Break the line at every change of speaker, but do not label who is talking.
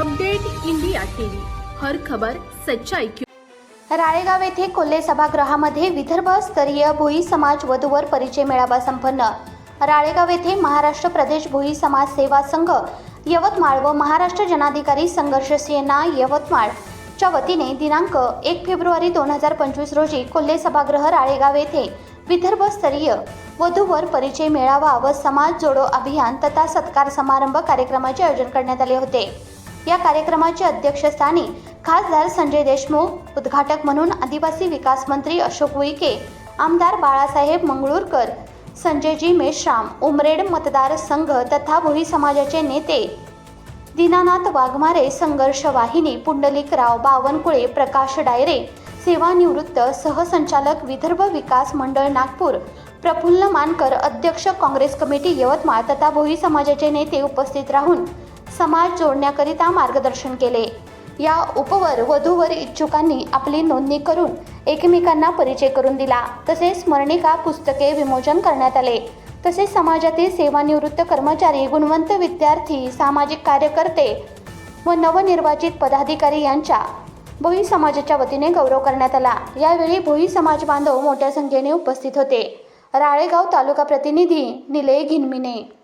Update India TV. हर खबर सच्चाई की
राळेगाव येथे कोल्हे सभागृहामध्ये विदर्भ स्तरीय भोई समाज वधूवर परिचय मेळावा संपन्न. राळेगाव येथे महाराष्ट्र प्रदेश भोई समाज सेवा संघ यवतमाळ व महाराष्ट्र जनाधिकारी संघर्ष सेना यवतमाळ च्या वतीने दिनांक एक फेब्रुवारी दोन हजार पंचवीस रोजी कोल्हे सभागृह राळेगाव येथे विदर्भ स्तरीय वधूवर परिचय मेळावा व समाज जोडो अभियान तथा सत्कार समारंभ कार्यक्रमाचे आयोजन करण्यात आले होते. या कार्यक्रमाचे अध्यक्षस्थानी खासदार संजय देशमुख उद्घाटक म्हणून आदिवासी विकास मंत्री अशोक उईके आमदार बाळासाहेब मंगळूरकर संजयजी मेश्राम उमरेड मतदारसंघ तथा भोई समाजाचे नेते. दीनानाथ वाघमारे संघर्ष वाहिनी पुंडलिकराव बावनकुळे प्रकाश डायरे सेवानिवृत्त सहसंचालक विदर्भ विकास मंडळ नागपूर प्रफुल्ल मानकर अध्यक्ष काँग्रेस कमिटी यवतमाळ तथा भोई समाजाचे नेते उपस्थित राहून समाज जोडण्याकरिता मार्गदर्शन केले. या उपवर वधूवर इच्छुकांनी आपली नोंदणी करून एकमेकांना परिचय करून दिला. तसेच स्मरणिका पुस्तके विमोचन करण्यात आले. तसेच समाजातील सेवानिवृत्त कर्मचारी गुणवंत विद्यार्थी सामाजिक कार्यकर्ते व नवनिर्वाचित पदाधिकारी यांच्या भोई समाजाच्या वतीने गौरव करण्यात आला. यावेळी भोई समाज बांधव मोठ्या संख्येने उपस्थित होते. राळेगाव तालुका प्रतिनिधी निलय घिनमिने.